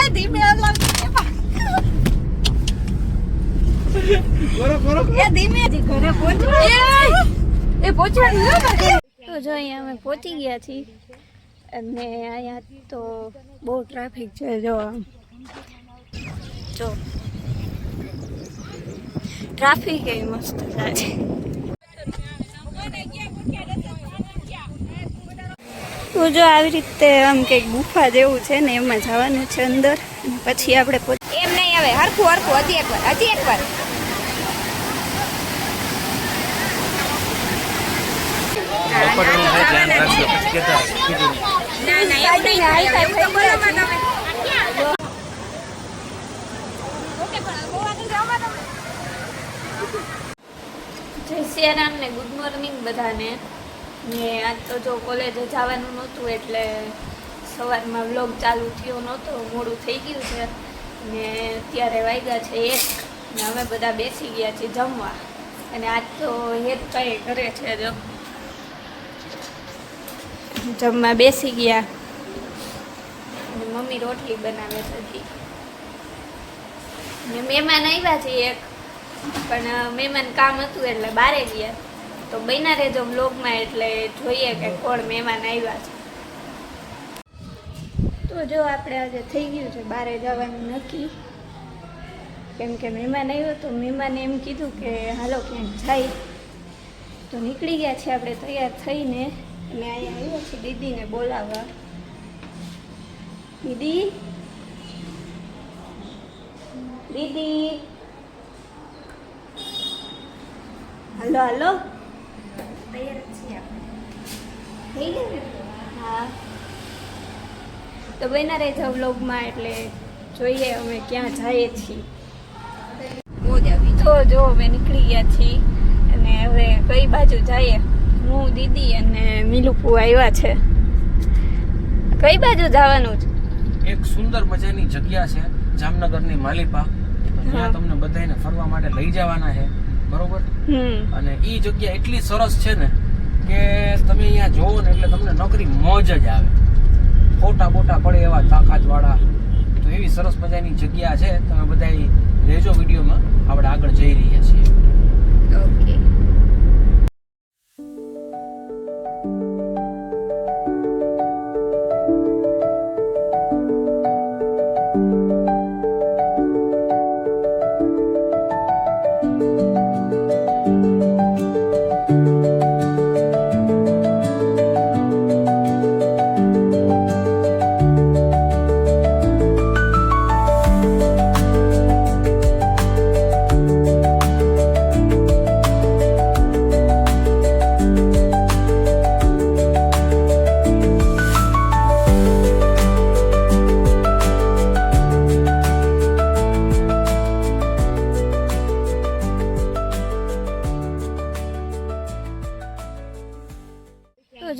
એ ધીમે. તો જો અહીંયા અમે પહોંચી ગયા છીએ. અને અહીંયા તો બહુ ટ્રાફિક છે જો. આમ જો. ટ્રાફિક એ મસ્ત છે તો જો આવી રીતે આમ કંઈક ગુફા જેવું છે ને એમાં જવાનું છે અંદર પછી આપણે એમ નહીં આવે હરખું હરખું હજી એકવાર હજી એકવાર. જય સિયારામ ને ગુડ મોર્નિંગ બધાને ને આજ તો જો કોલેજે જવાનું નહોતું એટલે સવારમાં વ્લોગ ચાલુ થયો નહોતો, મોડું થઈ ગયું છે. ને અત્યારે વાગ્યા છે એક, ને અમે બધા બેસી ગયા છીએ જમવા. અને આજ તો હેત કઈ કરે છે જો. જમવા બેસી ગયા. અને મમ્મી રોટલી બનાવે છે ને મહેમાન આવ્યા છે એક, પણ મહેમાન કામ હતું એટલે બારે ગયા. તો બન્યા રહેજો બ્લોગમાં એટલે જોઈએ કે કોણ મહેમાન આવ્યા છે. તો જો આપણે આજે થઈ ગયું છે, બારે જવાનું નક્કી. કેમ કે મહેમાન આવ્યો તો મહેમાને એમ કીધું કે હાલો ક્યાંક જાય. તો નીકળી ગયા છે આપણે તૈયાર થઈને. અને અહીંયા આવ્યા છે દીદીને બોલાવવા. દીદી? દીદી? હાલો હાલો. તૈયાર જ છીએ આપણે. થઈ ગયું ને? હા તો બના રહેજો વ્લોગમાં એટલે જોઈએ અમે ક્યાં જઈએ છીએ. તો જો અમે નીકળી ગયા છીએ અને હવે કઈ બાજુ જઈએ હું દીદી અને મિલુપુ આવ્યા છે કઈ બાજુ જવાનું છે એક સુંદર મજાની જગ્યા છે જામનગરની માલિપા ત્યાં તમને બધાને ફરવા માટે લઈ જવાના છે બરોબર? અને એ જગ્યા એટલી સરસ છે ને કે તમે અહીંયા જોવો ને એટલે તમને નોકરી મોજ જ આવે. ફોટા બોટા પડે એવા તાકાત વાળા તો એવી સરસ મજાની જગ્યા છે. તમે બધા લેજો વિડીયોમાં. આપણે આગળ જઈ રહ્યા છીએ. ઓકે.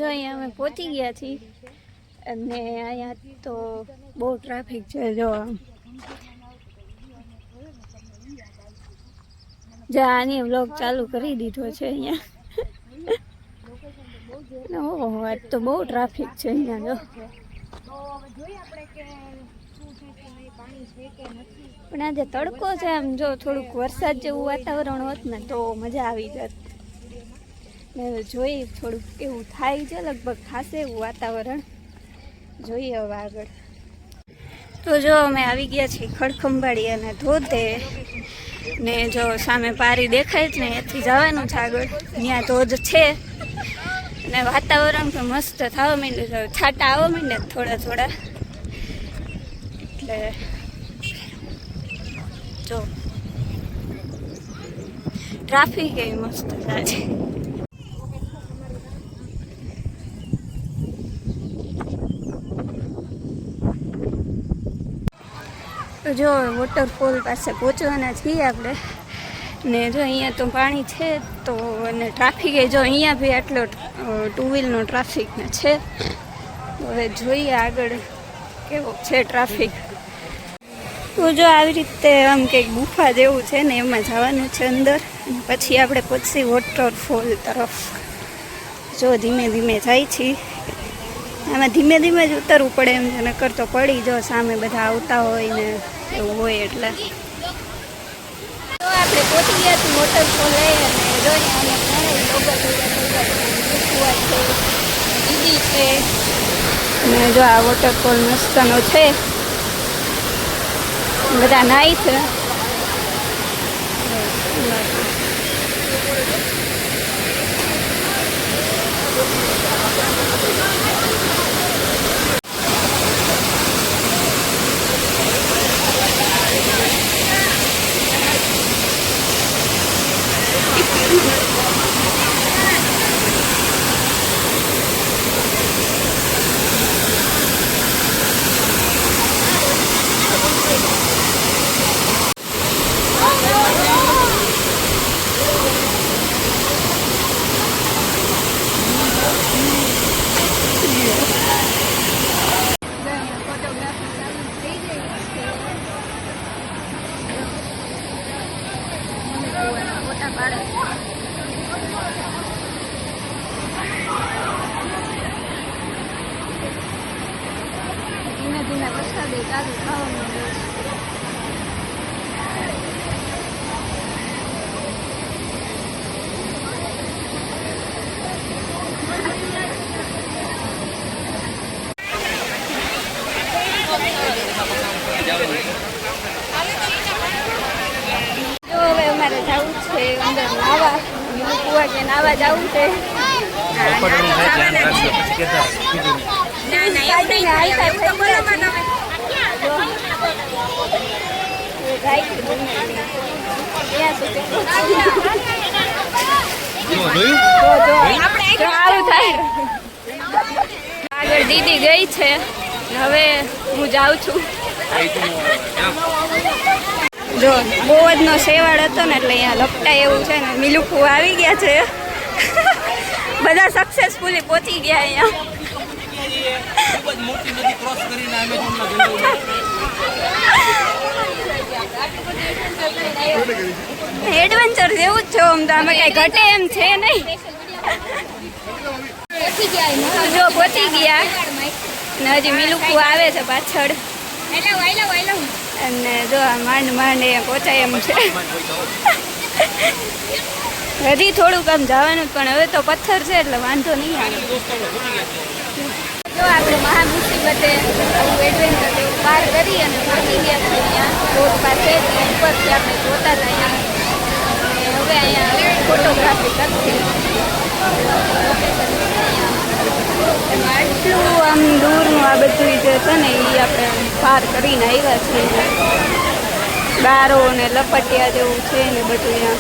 જો અહીંયા અમે પહોંચી ગયા છીએ અને અહીંયા તો બહુ ટ્રાફિક છે, જો. જો આની વ્લોગ ચાલુ કરી દીધો છે અહીંયા. ઓહો આજ તો બહુ ટ્રાફિક છે અહીંયા, જો. પણ આજે તડકો છે આમ, જો થોડુંક વરસાદ જેવું વાતાવરણ હોત ને તો મજા આવી જાત. ને જોઈ થોડુંક એવું થાય છે, લગભગ થશે એવું વાતાવરણ. જોઈએ હવે આગળ. તો જો અમે આવી ગયા છીએ ખડખંભાળી અને ધોધે. ને જો સામે પારી દેખાય જ ને એથી જવાનું છે આગળ. ત્યાં ધોધ છે. અને વાતાવરણ પણ મસ્ત થવા માંડે છાટા આવવા માંડે થોડા થોડા. એટલે જો. ટ્રાફિક એ મસ્ત થાય છે. તો જો વોટરફોલ પાસે પહોંચવાના છીએ આપણે. ને જો અહીંયા તો પાણી છે તો, અને ટ્રાફિક જો અહીંયા બી આટલો ટુ વ્હીલનો ટ્રાફિકને છે. હવે જોઈએ આગળ કેવો છે ટ્રાફિક તો જો આવી રીતે આમ કંઈક ગુફા જેવું છે ને, એમાં જવાનું છે અંદર. પછી આપણે પછી વોટરફોલ તરફ. જો ધીમે ધીમે જાય છીએ. આમાં ધીમે ધીમે જ ઉતરવું પડે એમ છે. નકર તો પડી જો સામે બધા આવતા હોય ને એવું હોય એટલે. તો આપણે પોતી ગયા છીએ વોટરફોલ લઈ અને જોઈએ અને ઘણા લોકો છે. દીદી છે અને જો આ વોટરફોલ મસ્તનો છે. બધા નાઈ છે. ફોટા પાડે ધીમે ધીમે વરસાદે ચાલુ થવાનું છે. જો હવે અમારે જવું છે અંદર નાવા કુવા કે નાવા જવું છે સાચીને હાઈ ફાઈ થઈ ગયા છે. જો. એ જાય છે બંને. ત્યાં સુધી પહોંચી. જો, જો. જો આવું થાય આગળ દીદી ગઈ છે. હવે હું જાઉં છું. જો બહુ જ નો શેવાળ હતો ને એટલે અહીંયા લપટા એવું છે ને મિલુકુ આવી ગયા છે. બધા સક્સેસફુલી પહોંચી ગયા અહીંયા. મોટી નદી ક્રોસ કરીને અમે એડવેન્ચર જેવું જ છો આમ તો, આમાં કઈ ઘટે એમ છે નહીં. જો પહોંચી ગયા. ને હજી મિલુકુ આવે છે પાછળ. અને જો આ માંડ માંડ એ પહોંચાય એમ છે. હજી થોડુંક આમ જવાનું પણ હવે તો પથ્થર છે એટલે વાંધો નહીં આવે. જો આપણે મહા મુસીબતે આવું એડવેન્ચર એવું પાર કરી અને પહોંચી ગયા છીએ અહીંયા રોડ પાસે ઉપરથી આપણે જોતા જ અહીંયા હવે અહીંયા ફોટોગ્રાફી કરશે. આટલું આમ દૂરનું આ બધું જે છે ને એ આપણે પાર કરીને આવ્યા છીએ. ગારો ને લપટિયા જેવું છે ને બધું અહીંયા.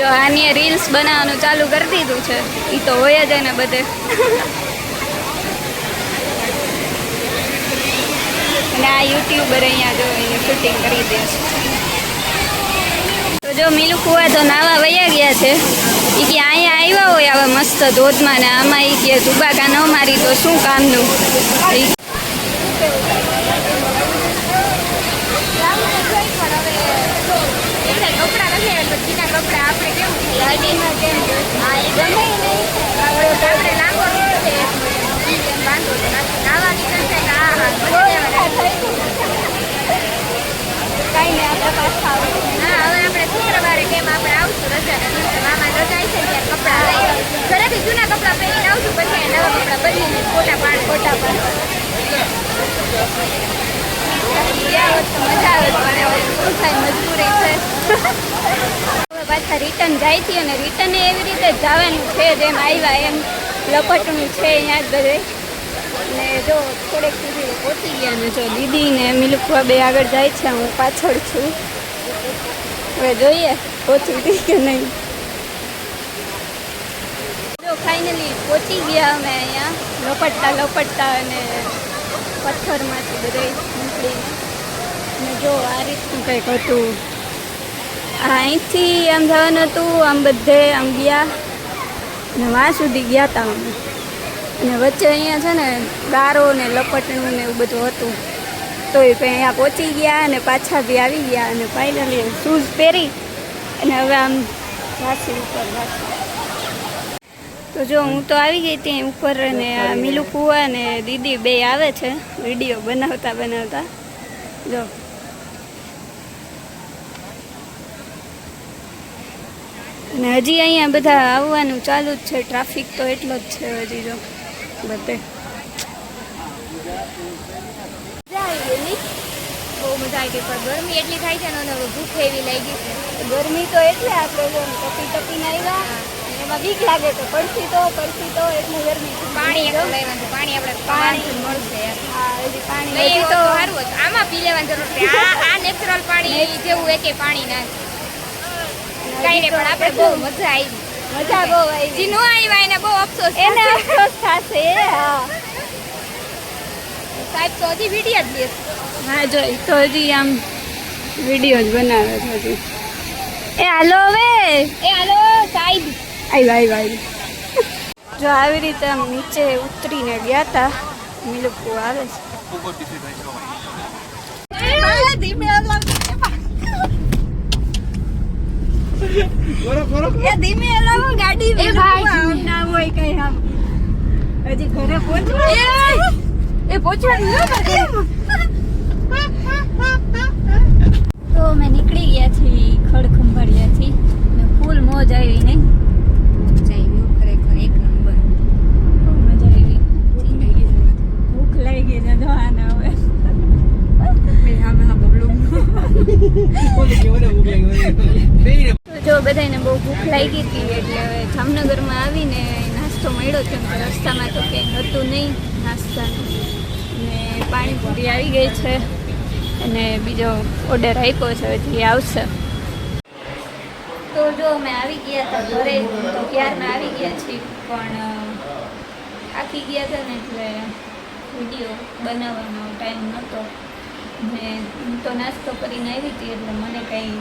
જો આની રીલ્સ બનાવવાનું ચાલુ કરી દીધું છે એ તો હોય જ ને બધે. અને આ યુટ્યુબર અહીંયા જો શૂટિંગ કરી દે છે. તો જો મિલુ કુવા તો નાવા વયા ગયા છે. એ કે અહીંયા આવ્યા હોય આવા મસ્ત ધોધમાં ને આમાં એ કે તુબાકા ન મારી તો શું કામનું? આપણે કેવું આપણે લાંબો નાવાની કાંઈ નહીં આપણે પાછા. હા હવે આપણે શુક્રવારે કેમ આપણે આવશું રજાના દિવસે મામા છે ત્યારે કપડાં લઈ ઘરેથી જૂના કપડાં પહેરીને આવશું પછી નવા કપડાં બદલીને ફોટા પાડ ફોટા પાડ મજા આવે પણ શું થાય મજબૂરી છે પાછા રિટર્ન જાય છે અને રિટર્ન એવી રીતે જવાનું છે જેમ આવ્યા એમ લપટનું છે અહીંયા જ બધે ને જો થોડેક સુધી પહોંચી ગયા ને જો દીદી ને મિલુકવા બે આગળ જાય છે, હું પાછળ છું. હવે જોઈએ પહોંચી ગઈ કે નહીં. જો ફાઇનલી પહોંચી ગયા અમે અહીંયા. લપટતા લપટતા અને પથ્થરમાંથી બધે નીકળીને અને જો આ રીતનું કંઈક હતું. અહીંથી આમ જવાનું હતું, આમ બધે આમ ગયા. ને વાં સુધી ગયા હતા અમે. અને વચ્ચે અહીંયા છે ને ગારો ને લપટણું ને એવું બધું હતું. તો એ અહીંયા પહોંચી ગયા અને પાછા બી આવી ગયા અને ફાઇનલી શૂઝ પહેરી અને હવે આમ વાસી ઉપર વાસી. તો જો હું તો આવી ગઈ ત્યાં ઉપર અને આ મિલુ કુવા અને દીદી બે આવે છે, વીડિયો બનાવતા બનાવતા. જો. અને હજી અહીંયા બધા આવવાનું ચાલુ જ છે, ટ્રાફિક તો એટલો જ છે હજી જો. બધે? બહુ મજા આવી ગઈ પણ ગરમી એટલી થાય છે ને હવે ભૂખ એવી લાગી. છે ગરમી તો એટલે આપણે જો ટપી આવ્યા. એમાં બીક લાગે તો પડતી તો પડતી તો એટલી ગરમી પાણી એક લેવાનું છે પાણી આપણે પાણી મળશે. એમ. હા હજી પાણી તો તો સારું હતું. આમાં પી લેવાની જરૂર છે આ આ નેચરલ પાણી જેવું એકે પાણી ના. કઈ નહીં પણ આપણે બહુ મજા આવી. મજા બહુ આવી. જે નો આવ્યા એને બહુ અફસોસ એને થશે હા સાહેબ તો હજી વીડિયો જ લેશે હા જો તો હજી આમ વીડિયો જ બનાવે છે હજી એ હાલો હવે. એ હાલો સાહેબ આવ્યા આવ્યા આવ્યા જો આવી રીતે આમ નીચે ઉતરીને ગયા હતા મિલકુ આવે છે ધીમે ધીમે ગાડી એ. ના હોય કઈ આમ. હજી ઘરે પહોંચવા એ પહોંચવાનું. તો અમે નીકળી ગયા છીએ ખડખંભાળિયાથી ને ફૂલ મોજ આવી નહીં ખરેખર એક નંબર. બહુ મજા આવી. ભૂખ લાગી છે જો આને હવે. જો બધાને બહુ ભૂખ લાગી હતી એટલે હવે જામનગરમાં આવીને નાસ્તો મળ્યો કેમ કે રસ્તામાં તો કંઈ હતું નહીં, નાસ્તાનું. ને પાણીપુરી આવી ગઈ છે અને બીજો ઓર્ડર આપ્યો છે હજી આવશે. તો જો અમે આવી ગયા હતા ઘરે, તો ક્યારના આવી ગયા છીએ, પણ આખી ગયા હતા ને એટલે વીડિયો બનાવવાનો ટાઈમ નહોતો. ને હું તો નાસ્તો કરીને આવી હતી, એટલે મને કંઈ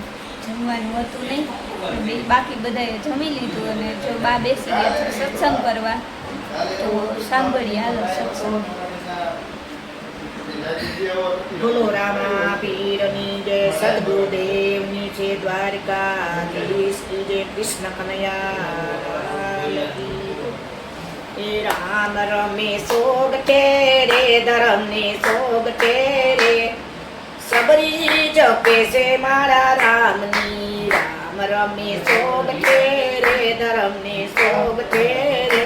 જમવાનું હતું નહીં. બાકી બધાએ જમી લીધું અને જો બા બેસી ગયા છે સત્સંગ કરવા, તો સાંભળીએ હાલો સત્સંગ. બોલો, રામા, પીરની જય સદગુદેવની છે દ્વારકા જય કૃષ્ણ કનૈયા રામ રમે સોગ તેરે ધરમ ને સોગ રે સબરી જપે છે મારા રામની, રામ રમે સોગટે રે ધરમ ને સોગટે રે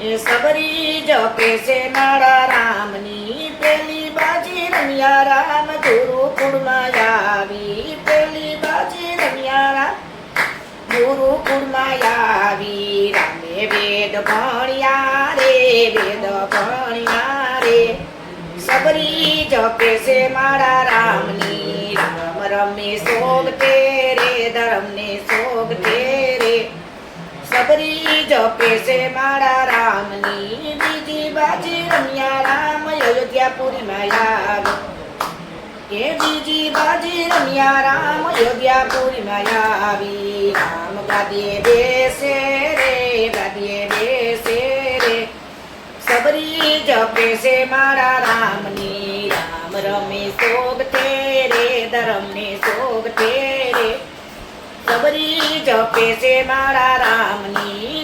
એ સબરી જપે છે મારા રામની, પેલી બાજી રમ્યા રામ ગુરુકુળમાં આવી, પેલી બાજી રમ્યા રામ ગુરુકુળમાં આવી. રામે વેદ ભણ્યા રે, વેદ ભણ્યા રે. સબરી જપે છે મારા રામની. રામ રમે સોગતે તેરે, ધરમને સોગ તેરે. સબરી જપે છે મારા રામની. બીજી બાજી રમ્યા રામ અયોધ્યાપુરીમાં આવે એ બીજી બાજી રમ્યા રામ અયોધ્યાપુરીમાં આવી રામ ગાદીએ બેસે રે, ગાદીએ સબરી જપે છે મારા રામની, રામ રમે સોગતે રે ધરમને સોગતે રે સબરી જપે છે મારા રામની